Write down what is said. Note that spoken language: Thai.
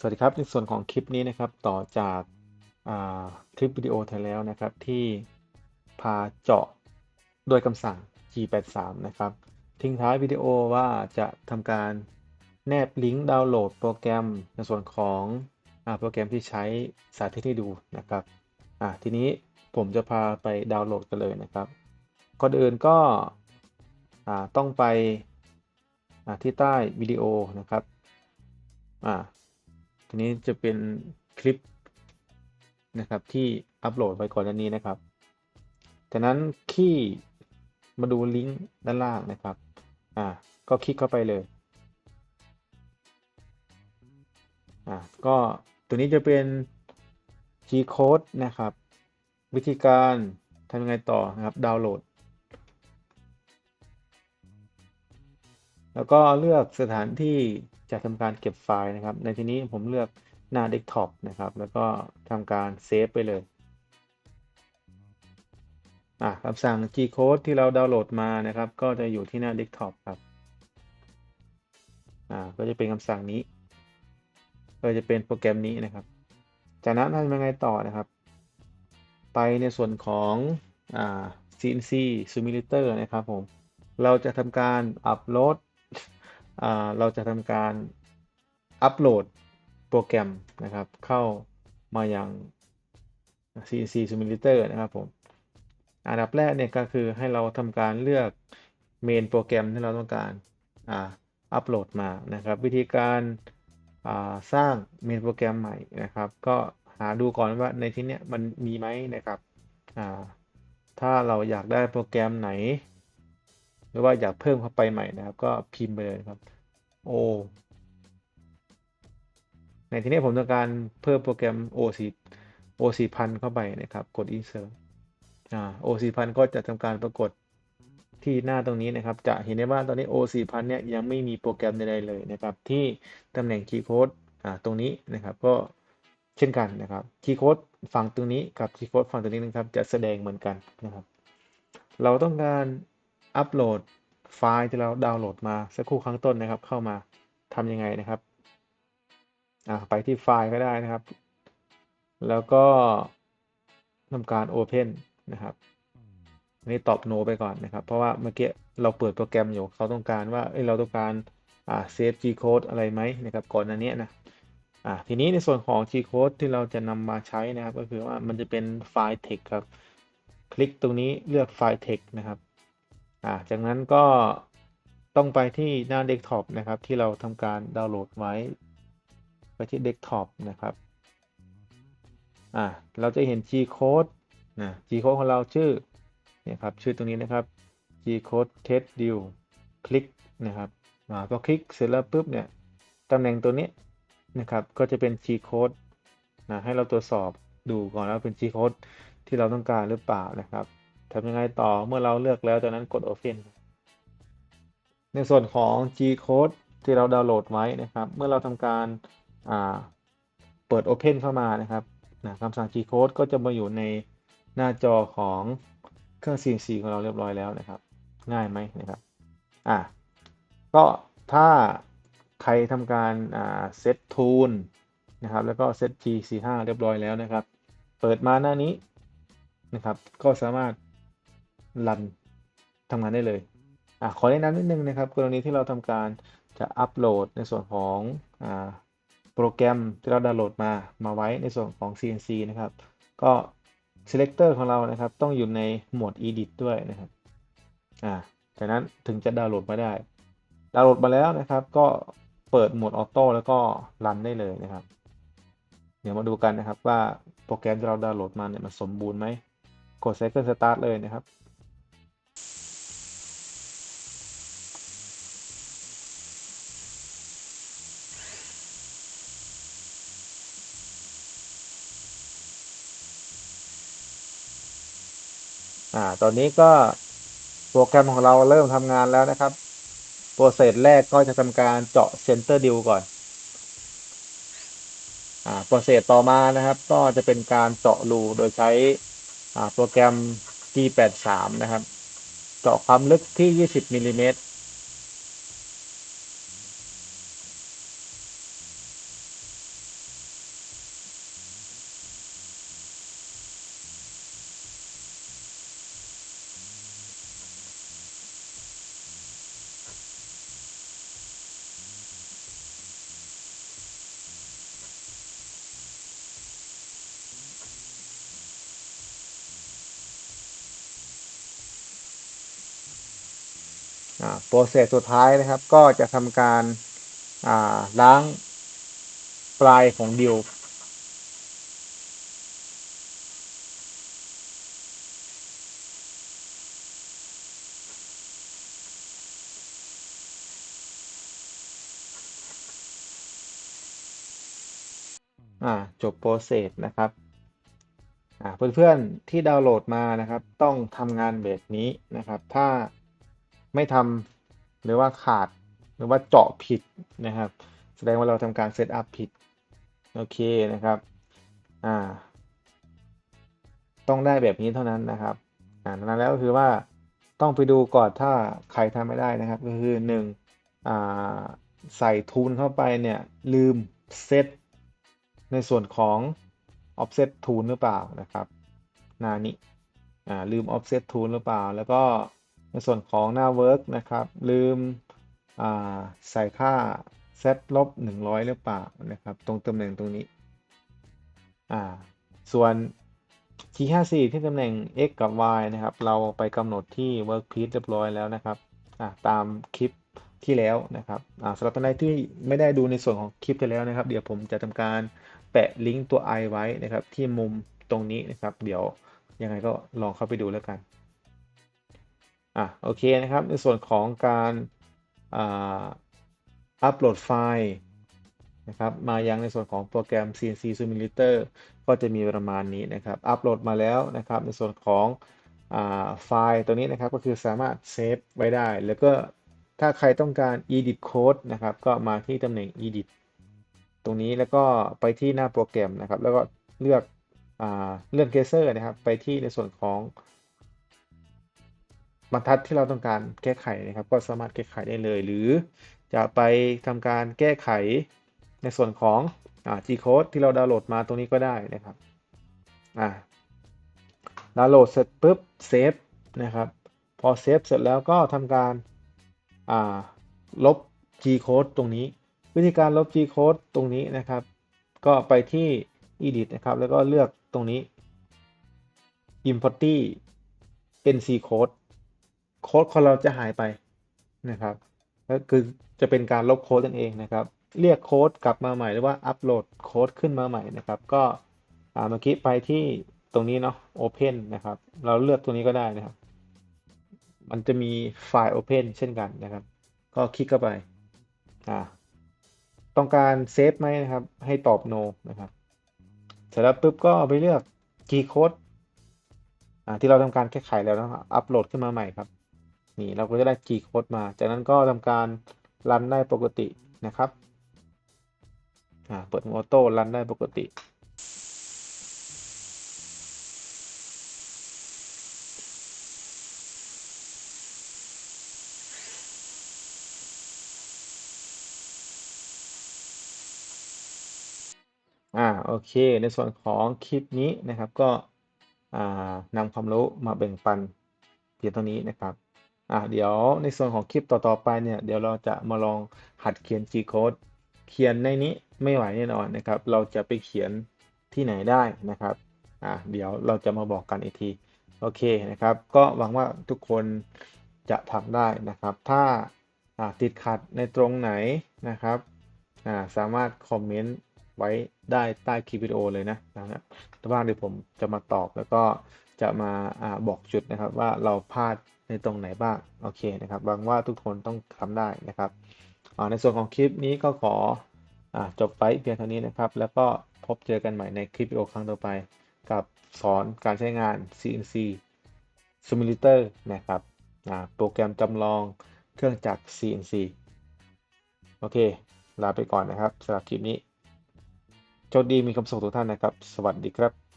สวัสดีครับในส่วนของคลิปนี้นะครับต่อจากาคลิปวิดีโอที่แล้วนะครับที่พาเจาะด้วยคำสั่ง G83 นะครับ ทิ้งท้ายวิดีโอว่าจะทำการแนบลิงก์ดาวน์โหลดโปรแกรมในส่วนของอโปรแกรมที่ใช้สาธิตให้ดูนะครับทีนี้ผมจะพาไปดาวน์โหลดกันเลยนะครับก่อนอื่นก็ต้องไปที่ใต้วิดีโอนะครับ ทีนี้จะเป็นคลิปนะครับที่อัปโหลดไว้ก่อนหน้านี้นะครับจากนั้นที่มาดูลิงก์ด้านล่างนะครับ อ่า ก็คลิกเข้าไปเลย อ่า ก็ตัวนี้จะเป็น G code นะครับ วิธีการทำยังไงต่อนะครับ ดาวน์โหลด แล้วก็เลือกสถานที่ จะทำการเก็บไฟล์นะครับ ในที่นี้ผมเลือกหน้าเดสก์ท็อปนะครับ แล้วก็ทำการเซฟไปเลยอะคำสั่ง G code ที่เราดาวน์โหลดมานะครับ ก็จะอยู่ที่หน้าเดสก์ท็อปครับอ่าก็จะเป็นคำสั่งนี้ ก็จะเป็นโปรแกรมนี้นะครับ จากนั้นทำยังไงต่อนะครับ ไปในส่วนของอ่า CNC Simulator นะครับผม เราจะทำการอัปโหลด เราจะทำการอัปโหลดโปรแกรมนะครับ เข้ามาอยัง CNC Simulator นะครับผมอันดับแรกเนี่ยก็คือให้เราทำการเลือกเมนโปรแกรมที่เราต้องการอัปโหลดมานะครับ วิธีการาสร้างเมนโปรแกรมใหม่นะครับ ก็หาดูก่อนว่าในที่เนี้ยมันมีไหมนะครับถ้าเราอยากได้โปรแกรมไหน หรือว่าอยากเพิ่มเข้าไปใหม่นะครับ ก็พิมพ์ไปเลยครับ O ในที่นี้ผมต้องการเพิ่มโปรแกรม O 4 O 4 0 0เข้าไปนะครับ กด insert อ่า O 4 0 0ก็จะทำการปรากฏที่หน้าตรงนี้นะครับ จะเห็นได้ว่าตอนนี้ O 4 0 0เนี่ยยังไม่มีโปรแกรมใดๆเลยนะครับ ที่ตำแหน่ง key code อ่าตรงนี้นะครับ ก็เช่นกันนะครับ key code ฝั่งตรงนี้กับ key code ฝั่งตรงนี้นะครับ จะแสดงเหมือนกันนะครับ เราต้องการ อัปโหลดไฟล์ที่เราดาวน์โหลดมาสักครู่ครั้งต้นนะครับ เข้ามาทำยังไงนะครับอ่าไปที่ไฟล์ก็ได้นะครับ แล้วก็ทำการ Open นะครับอันนี้ตอบ No ไปก่อนนะครับ เพราะว่าเมื่อกี้เราเปิดโปรแกรมอยู่เขาต้องการว่าเอ้ยเราต้องการอ่า save G code อะไรไหมนะครับ ก่อนอันนี้นะอ่าทีนี้ในส่วนของ G code ที่เราจะนำมาใช้นะครับ ก็คือว่ามันจะเป็นไฟล์ text ครับ คลิกตรงนี้เลือกไฟล์ text นะครับ อ่าจากนั้นก็ต้องไปที่หน้าเดสก์ท็อปนะครับ ที่เราทำการดาวน์โหลดไว้ ไปที่เดสก์ท็อปนะครับอ่าเราจะเห็น G code นะ G code ของเราชื่อเนี่ยครับชื่อตรงนี้นะครับ G code test deal คลิกนะครับอ่าพอคลิกเสร็จแล้วปุ๊บเนี่ยตำแหน่งตัวนี้นะครับก็จะเป็น G code นะให้เราตรวจสอบดูก่อนว่าเป็น G code ที่เราต้องการหรือเปล่านะครับ ทำยังไงต่อเมื่อเราเลือกแล้วจากนั้นกด Open ในส่วนของ G code ที่เราดาวน์โหลดไว้นะครับ เมื่อเราทำการาเปิด Open เข้ามานะครับนะคำสั่ง G code ก็จะมาอยู่ในหน้าจอของเครื่อง CNC ของเราเรียบร้อยแล้วนะครับ ง่ายไหมนะครับอะก็ถ้าใครทำการเซตทูลนะครับ แล้วก็เซต G45 เรียบร้อยแล้วนะครับ เปิดมาหน้านี้นะครับ ก็สามารถ รันทำงานได้เลยอะขอแนะนำนิดนึงนะครับ กรณีที่เราทำการจะอัปโหลดในส่วนของอ่าโปรแกรมที่เราดาวน์โหลดมามาไว้ในส่วนของ CNC นะครับ ก็ selector ของเรานะครับ ต้องอยู่ในโหมด edit ด้วยนะครับอ่าจากนั้นถึงจะดาวน์โหลดมาได้ ดาวน์โหลดมาแล้วนะครับ ก็เปิดโหมดออโต้แล้วก็รันได้เลยนะครับ เดี๋ยวมาดูกันนะครับว่าโปรแกรมที่เราดาวน์โหลดมาเนี่ยมันสมบูรณ์ไหมกด Cycle Start เลยนะครับ อ่า ตอนนี้ก็โปรแกรมของเราเริ่มทำงานแล้วนะครับ โปรเซสแรกก็จะทำการเจาะเซนเตอร์ดิวก่อน อ่า โปรเซสต่อมานะครับ ก็จะเป็นการเจาะรูโดยใช้ อ่า โปรแกรม G83 นะครับ เจาะความลึกที่ 20มิลลิเมตร โปรเซสสุดท้ายนะครับ ก็จะทำการาล้างปลายของดิวจบโปรเซสนะครับเพื่อนๆที่ดาวน์โหลดมานะครับ ต้องทำงานแบบนี้นะครับ ถ้า ไม่ทำหรือว่าขาดหรือว่าเจาะผิดนะครับ แสดงว่าเราทำการเซตอัพผิด โอเคนะครับอ่าต้องได้แบบนี้เท่านั้นนะครับอ่านั้นแล้วก็คือว่าต้องไปดูก่อนถ้าใครทำไม่ได้นะครับก็คือหนึ่งอ่าใส่ทูนเข้าไปเนี่ยลืมเซตในส่วนของ offset tool หรือเปล่านะครับนานี้อ่าลืม offset tool หรือเปล่า แล้วก็ ส่วนของหน้า work นะครับ ลืมใส่ค่า set ลบ100 หรือเปล่านะครับ ตรงตำแหน่งตรงนี้อ่าส่วน T54 ที่ตำแหน่ง x กับ y นะครับ เราไปกำหนดที่ workpiece เรียบร้อยแล้วนะครับ ตามคลิปที่แล้วนะครับสำหรับท่านใดที่ไม่ได้ดูในส่วนของคลิปที่แล้วนะครับ เดี๋ยวผมจะทำการแปะลิงก์ตัว i ไว้นะครับ ที่มุมตรงนี้นะครับ เดี๋ยวยังไงก็ลองเข้าไปดูแล้วกัน อะโอเคนะครับ ในส่วนของการอัปโหลดไฟล์นะครับมายังในส่วนของโปรแกรม CNC Simulator ก็จะมีประมาณนี้นะครับ อัปโหลดมาแล้วนะครับ ในส่วนของอไฟล์ตัวนี้นะครับก็คือสามารถเซฟไว้ได้ แล้วก็ถ้าใครต้องการ edit code นะครับ ก็มาที่ตำแหน่ง edit ตรงนี้แล้วก็ไปที่หน้าโปรแกรมนะครับ แล้วก็เลือกอเลื่อนเคเซอร์นะครับ ไปที่ในส่วนของ บรรทัดที่เราต้องการแก้ไขนะครับ ก็สามารถแก้ไขได้เลย หรือจะไปทำการแก้ไขในส่วนของอ่า G code ที่เราดาวน์โหลดมาตรงนี้ก็ได้นะครับอ่าดาวน์โหลดเสร็จปุ๊บเซฟนะครับพอเซฟเสร็จแล้วก็ทำการอ่าลบ G code ตรงนี้ วิธีการลบ G code ตรงนี้นะครับ ก็ไปที่ edit นะครับ แล้วก็เลือกตรงนี้ import nc code โค้ดของเราจะหายไปนะครับ ก็คือจะเป็นการลบโค้ดนั่นเองนะครับ เรียกโค้ดกลับมาใหม่หรือว่าอัปโหลดโค้ดขึ้นมาใหม่นะครับ ก็อ่าเมื่อกี้ไปที่ตรงนี้เนาะ open นะครับ เราเลือกตัวนี้ก็ได้นะครับ มันจะมีไฟล์ open เช่นกันนะครับ ก็คลิกเข้าไปอ่าต้องการเซฟไหมนะครับ ให้ตอบ no นะครับเสร็จแล้วปุ๊บก็ไปเลือก G code อ่าที่เราทำการแก้ไขแล้วนะครับอัปโหลดขึ้นมาใหม่ครับ นี่เราก็จะได้ G code มา จากนั้นก็ทำการรันได้ปกตินะครับเปิดออโต้รันได้ปกติ อ่า โอเค ในส่วนของคลิปนี้นะครับก็นำความรู้มาแบ่งปันเพียงเท่านี้นะครับ อ่าเดี๋ยวในส่วนของคลิปต่อๆไปเนี่ยเดี๋ยวเราจะมาลองหัดเขียน G code เขียนในนี้ไม่ไหวแน่นอนนะครับ เราจะไปเขียนที่ไหนได้นะครับอ่าเดี๋ยวเราจะมาบอกกันอีกทีโอเคนะครับ ก็หวังว่าทุกคนจะทำได้นะครับ ถ้าอ่าติดขัดในตรงไหนนะครับอ่าสามารถคอมเมนต์ไว้ได้ใต้คลิปวิดีโอเลยนะนะครับแต่ว่าเดี๋ยวผมจะมาตอบแล้วก็จะมาอาบอกจุดนะครับว่าเราพลาด ในตรงไหนบ้าง โอเคนะครับหวังว่าทุกคนต้องทำได้นะครับในส่วนของคลิปนี้ก็ขออจบไปเพียงเท่านี้นะครับ แล้วก็พบเจอกันใหม่ในคลิปวิดีโอครั้งต่อไป กับสอนการใช้งาน CNC Simulator นะครับโปรแกรมจำลองเครื่องจักร CNC โอเค ลาไปก่อนนะครับสำหรับคลิปนี้โชคดีมีความสุขทุกท่านนะครับ สวัสดีครับ